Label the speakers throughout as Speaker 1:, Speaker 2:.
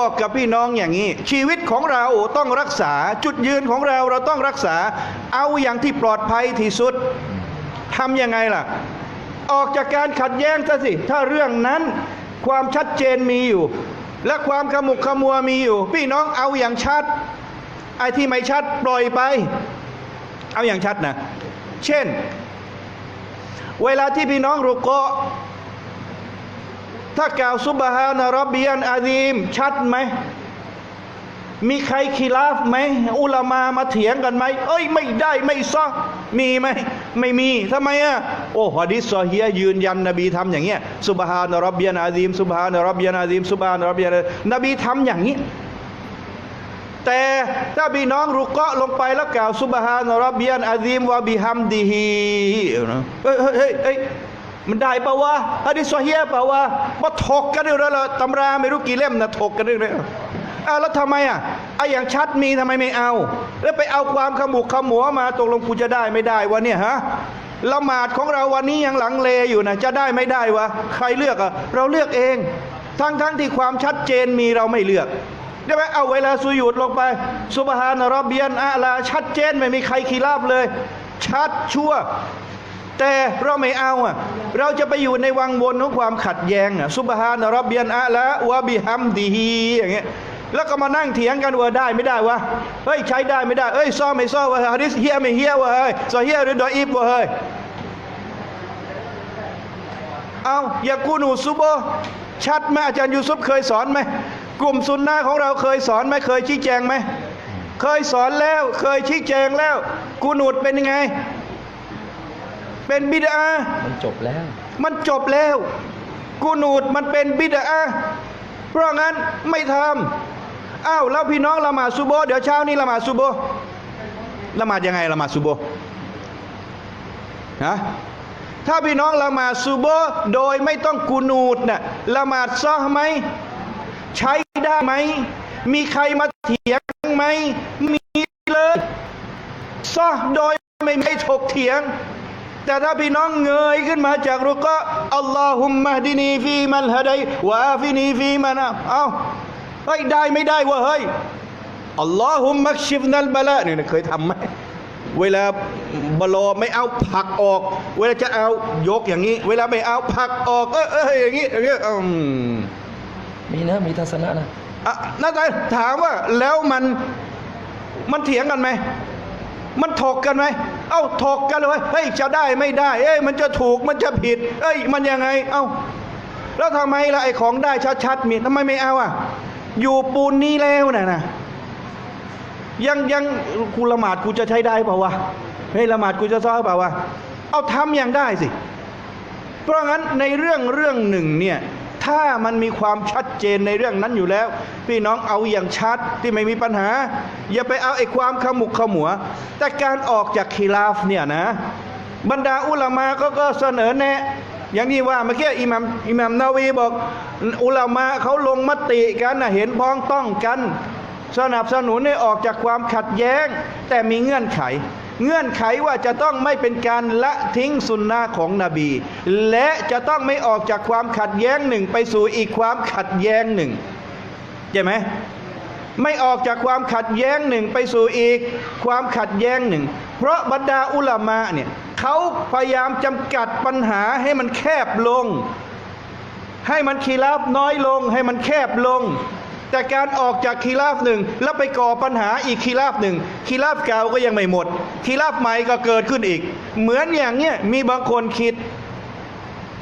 Speaker 1: บอกกับพี่น้องอย่างนี้ ชีวิตของเราต้องรักษา จุดยืนของเราเราต้องรักษา เอาอย่างที่ปลอดภัยที่สุดทำยังไงล่ะ ออกจากการขัดแย้งซะสิ ถ้าเรื่องนั้นความชัดเจนมีอยู่ และความขมุกขมัวมีอยู่ พี่น้องเอาอย่างชัด ไอ้ที่ไม่ชัดปล่อยไป เอาอย่างชัดนะ เช่น เวลาที่พี่น้องรุกโก ถ้ากล่าวซุบฮานะรับบียันอาดีม ชัดไหม มีใครขีลาฟไหม อุลามามาเถียงกันไหม เอ้ย ไม่ได้ไม่ซอมีไหม ไม่มีทำไมอะ โอ้ฮะดิษซอฮียยืนยันนบีทำอย่างเงี้ยซุบฮานะรับบียันอาดีมซุบฮานะรับบียันอาดีมซุบฮานะรับบียันอาดีมนบีทำอย่างนี้แต่ถ้าพี่น้องรุกเกาะลงไปแล้วกล่าวซุบฮานรับบียนอาซีมวะบิฮัมดิฮีเฮ้ยเฮ้ยเฮ้ยเฮ้ย มันได้ปะวะฮะดิษซอฮียปะวะมาถกกันเรื่องละตำราไม่รู้กี่เล่มนะถกกันเรื่องเลยอ้วแล้วทำไมอะไอ้อย่างชัดมีทำไมไม่เอา แล้วไปเอาความขมุกขมัวมาตกลงกูจะได้ไม่ได้วะเนี่ยฮะละหมาดของเราวันนี้ยังหลังเลอยู่นะจะได้ไม่ได้วะใครเลือกอะเราเลือกเอง ทั้งทั้งที่ความชัดเจนมีเราไม่เลือกได้ไหมเอาเวลาสุยุดลงไปซุบฮานะรอบเบียนอาลาชัดเจนไม่มีใครขีราบเลย ชัดชัว แต่เราไม่เอาอะเราจะไปอยู่ในวังวนของความขัดแย้งอะซุบฮานะรอบเบียนอาลาวะบิฮัมดีฮีอย่างเงี้ยแล้วก็มานั่งเถียงกันว่าได้ไม่ได้วะเฮ้ยใช้ได้ไม่ได้เอ้ยซ้อไม่ซ้อวะฮะดิษเฮียไม่เฮียวะเฮ้ยซอเฮียหรือดออีฟวะเฮ้ยเอาอย่ากูหนูซุบโบชัดไหมอาจารย์ยูซุปเคยสอนไหมกลุ่มซุนนะของเราเคยสอนไหมเคยชี้แจงไหมเคยสอนแล้วเคยชี้แจงแล้วกูหนูดเป็นยังไง เป็นบิดา
Speaker 2: มันจบแล้ว
Speaker 1: มันจบแล้ว กูหนูดมันเป็นบิดา เพราะงั้นไม่ทำอ้าวแล้วพี่น้องละหมาดซุโบเดี๋ยวเช้านี้ละหมาดซุโบละหมาดยังไงละหมาดซุโบฮะถ้าพี่น้องละหมาดซูโบฮ์โดยไม่ต้องกูนูดน่ะละหมาดซอฮ์ไหมใช้ได้ไหม มีใครมาเถียงไหม มีเลยซอฮ์โดยไม่ไม่ถกเถียง แต่ถ้าพี่น้องเงยขึ้นมาจากรุกะอัลลอฮุมมะฮดินีฟีมันฮะดัยวะอาฟินีฟีมันอะเอ้าเฮ้ยได้ไม่ได้วะเฮ้ยอัลลอฮุมมักชิฟนัลบะละนี่นะเคยทำไหมเวลาบลอไม่เอาผักออก เวลาจะเอายกอย่างนี้ เวลาไม่เอาผักออก เออเอออย่างนี้อย่างนี้อืม
Speaker 2: มีนะมีทัศนะนะ
Speaker 1: อะน่าจะถามว่าแล้วมันมันเถียงกันไหมมันถกกันไหม เอ้าถกกันเลยเฮ้ยจะได้ไม่ได้ เอ้ยมันจะถูกมันจะผิด เอ้ยมันยังไง เอ้าแล้วทำไมล่ะไอ้ของได้ชัดๆมีทำไมไม่เอาอะ อยู่ปูนนี้แล้วน่ะนะยังยังกูละหมาดกูจะใช้ได้เปล่าวะเฮ้ยละหมาดกูจะซ้อเปล่าวะเอาทำอย่างได้สิ เพราะงั้นในเรื่องเรื่องหนึ่งเนี่ย ถ้ามันมีความชัดเจนในเรื่องนั้นอยู่แล้ว พี่น้องเอาอย่างชัดที่ไม่มีปัญหา อย่าไปเอาไอ้ความขมุกขมัว แต่การออกจากคีลาฟเนี่ยนะ บรรดาอุลามาก็ก็เสนอแนะอย่างที่ว่าเมื่อกี้อิหมัมอิหมัมนาวีบอก อุลามาเขาลงมติกันนะเห็นพ้องต้องกัน สนับสนุนให้ออกจากความขัดแย้ง แต่มีเงื่อนไข เงื่อนไขว่าจะต้องไม่เป็นการละทิ้งสุนนะของนบี และจะต้องไม่ออกจากความขัดแย้งหนึ่ง ไปสู่อีกความขัดแย้งหนึ่งใช่ไหมไม่ออกจากความขัดแย้งหนึ่งไปสู่อีกความขัดแย้งหนึ่ง เพราะบรรดาอุลามะเนี่ยเขาพยายามจำกัดปัญหาให้มันแคบลง ให้มันคีราฟน้อยลง ให้มันแคบลง แต่การออกจากคีราฟหนึ่งแล้วไปก่อปัญหาอีกคีราฟหนึ่งคีราฟเก่าก็ยังไม่หมดคีราฟใหม่ก็เกิดขึ้นอีก เหมือนอย่างเนี้ยมีบางคนคิด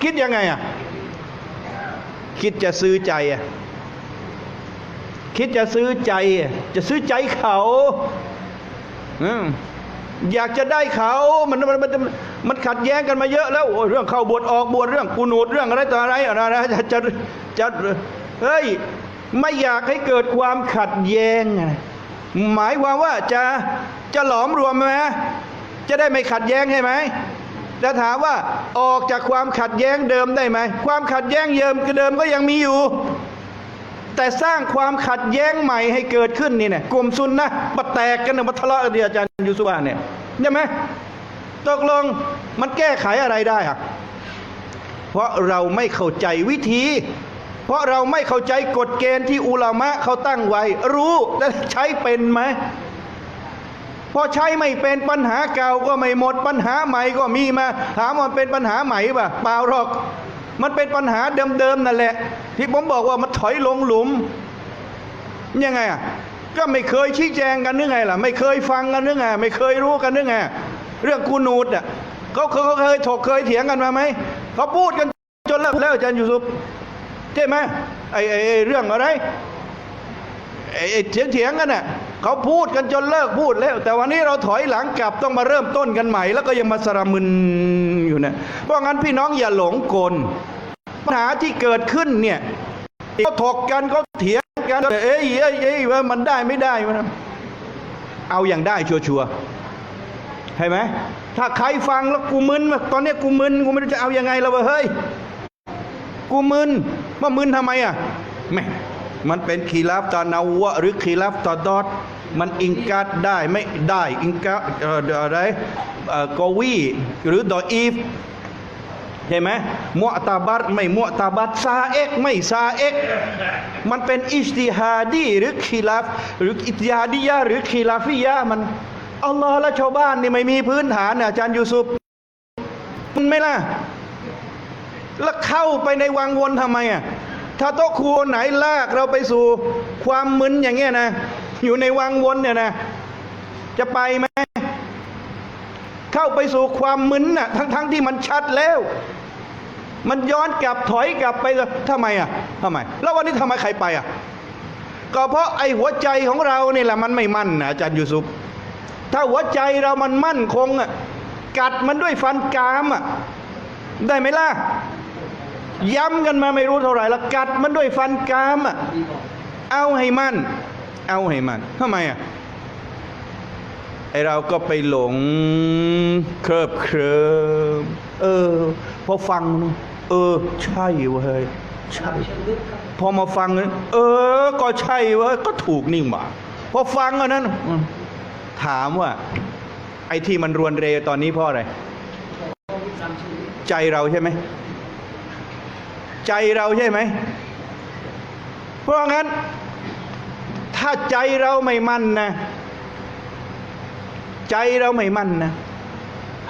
Speaker 1: คิดยังไงอะคิดจะซื้อใจอะคิดจะซื้อใจ จะซื้อใจเขาอืมอยากจะได้เขามันมันมันมันขัดแย้งกันมาเยอะแล้วเรื่องเข้าบวชออกบวชเรื่องกูนูดเรื่องอะไรต่ออะไรอะไรจะจะจะเฮ้ย ไม่อยากให้เกิดความขัดแย้งไงหมายความว่าจะจะหลอมรวมไหมจะได้ไม่ขัดแย้งใช่ไหมจะถามว่าออกจากความขัดแย้งเดิมได้ไหม ความขัดแย้งเดิมเดิมก็ยังมีอยู่ แต่สร้างความขัดแย้งใหม่ให้เกิดขึ้นนี่เนี่ยกลุ่มซุนนะมาแตกกันนะมาทะเลาะกันเดียอาจารย์ยูซุบานเนี่ยใช่ไหมตกลงมันแก้ไขอะไรได้อะเพราะเราไม่เข้าใจวิธี เพราะเราไม่เข้าใจกฎเกณฑ์ที่อุลามะเขาตั้งไว้ รู้แต่ใช้เป็นไหมพอใช้ไม่เป็นปัญหาเก่าก็ไม่หมดปัญหาใหม่ก็มีมา ถามว่ามันเป็นปัญหาใหม่ป่ะเปล่าหรอก มันเป็นปัญหาเดิมๆนั่นแหละ ที่ผมบอกว่ามันถอยลงหลุมยังไงอะก็ไม่เคยชี้แจงกันนึกไงล่ะ ไม่เคยฟังกันนึกไงไม่เคยรู้กันนึกไงเรื่องกูนูดอะเขาเขาเขาเคยถกเคยเถียงกันมาไหมเขาพูดกันจนเลิกแล้วอาจารย์ยูซุป ใช่ไหมไอ้ไอ้ไอเรื่องอะไรไอ้เถียงเถียงกันน่ะเขาพูดกันจนเลิกพูดแล้ว แต่วันนี้เราถอยหลังกลับต้องมาเริ่มต้นกันใหม่ แล้วก็ยังมาสระมึนอยู่นะเพราะงั้นพี่น้องอย่าหลงกลปัญหาที่เกิดขึ้นเนี่ยเขาถกกันเขาเถียงกันเอ้ยเอ้ยเอ้ยว่ามันได้ไม่ได้มันเอาอย่างได้ชัวร์ใช่ไหมถ้าใครฟังแล้วกูมึนว่าตอนนี้กูมึนกูไม่รู้จะเอายังไงแล้วเฮ้ยกูมึน ว่ามึนทำไมอะแม่มันเป็นคีราฟตานาวะหรือคีราฟตอดอดมันอิงกัดได้ไม่ได้อิงกัดอะไรกอวีหรือดออีฟใช่ไหมมุตาบัตไม่มุตาบัตซาเอกไม่ซาเอกมันเป็นอิสติฮาดีหรือคีราฟหรืออิติฮาดียะหรือคีราฟิยะมันอัลลอฮ์และชาวบ้านนี่ไม่มีพื้นฐานอาจารย์ยูซุปมันไม่ล่ะ แล้วเข้าไปในวังวนทำไมอะถ้าโต๊ะครูไหนลากเราไปสู่ความมึนอย่างเงี้ยนะ อยู่ในวังวนเนี่ยนะ จะไปไหมเข้าไปสู่ความมึนน่ะทั้งๆที่มันชัดแล้ว มันย้อนกลับถอยกลับไปเลยทำไมอะทำไม แล้ววันนี้ทำไมใครไปอะก็เพราะไอ้หัวใจของเราเนี่แหละมันไม่มั่นนะอาจารย์ยูซุปถ้าหัวใจเรามันมั่นคงอะกัดมันด้วยฟันกรามอะได้ไหมล่ะ ย้ำกันมาไม่รู้เท่าไหร่ละกัดมันด้วยฟันกรามอะเอาให้มัน เอาให้มันทำไมอะไอเราก็ไปหลงเคลิบเคลิมเออ พอฟัง เออ ใช่เว้ยใช่ พอมาฟังนั้นเออ ก็ใช่เว้ยก็ถูกนี่หว่าพอฟังอันนั้น ถามว่า ไอ้ที่มันรวนเรตอนนี้เพราะอะไร ใจเราใช่ไหม ใจเราใช่ไหม เพราะงั้น ถ้าใจเราไม่มั่นนะ ใจเราไม่มั่นนะ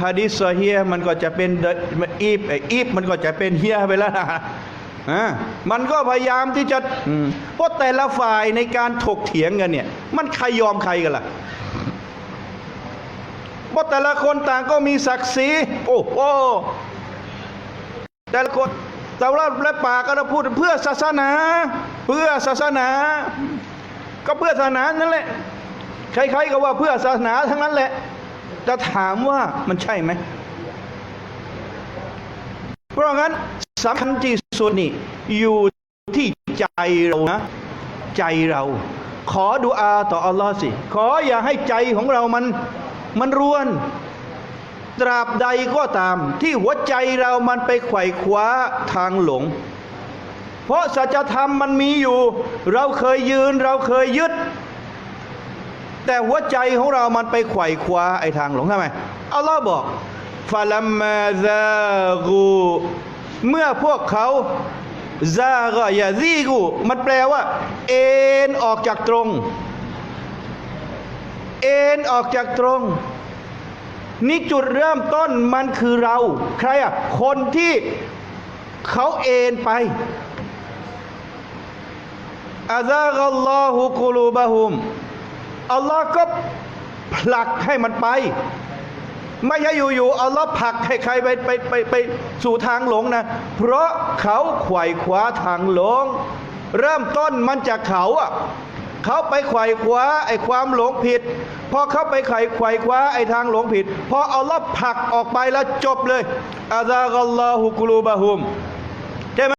Speaker 1: ฮะดิษซอเฮียมันก็จะเป็นเดอีฟไออีฟมันก็จะเป็นเฮียไปแล้วนะอ่ามันก็พยายามที่จะอืมเพราะแต่ละฝ่ายในการถกเถียงกันเนี่ย มันใครยอมใครกันล่ะเพราะแต่ละคนต่างก็มีศักดิ์ศรีโอ้โหแต่ละคน ต่ว่าและปากก็จะพูดเพื่อศาสนา เพื่อศาสนา ก็เพื่อศาสนานั่นแหละใครๆก็ว่าเพื่อศาสนาทั้งนั้นแหละแต่ถามว่ามันใช่ไหมเพราะงั้นสำคัญที่สุดนี่อยู่ที่ใจเรานะใจเรา ขอดุอาต่ออัลลอฮ์สิ ขออย่าให้ใจของเรามันมันรวน ตราบใดก็ตาม ที่หัวใจเรามันไปไขว่คว้าทางหลง เพราะสัจธรรมมันมีอยู่ เราเคยยืนเราเคยยึด แต่หัวใจของเรามันไปไขว่คว้าไอ้ทางหลงทำไมอัลลอฮ์บอกฟาลัมมาซากูเมื่อพวกเขาซาก็อย่าซีกูมันแปลว่า เอ็นออกจากตรง เอ็นออกจากตรง นี่จุดเริ่มต้นมันคือเรา ใครอะ คนที่เขาเอ็นไปอาซากัลลอฮุกุลูบะฮุม อัลลอฮ์ก็ผลักให้มันไป ไม่ใช่อยู่ๆอัลลอฮ์ผลักให้ใครไปไปไปไปสู่ทางหลงนะ เพราะเขาไขว่คว้าทางหลง เริ่มต้นมันจากเขาอะ เขาไปไขว่คว้าไอ้ความหลงผิดพอเขาไปไขว่ไขว่คว้าไอ้ทางหลงผิดพอเอาล็อผลักออกไปแล้วจบเลยอาซากัลลอฮุกุลูบะฮุม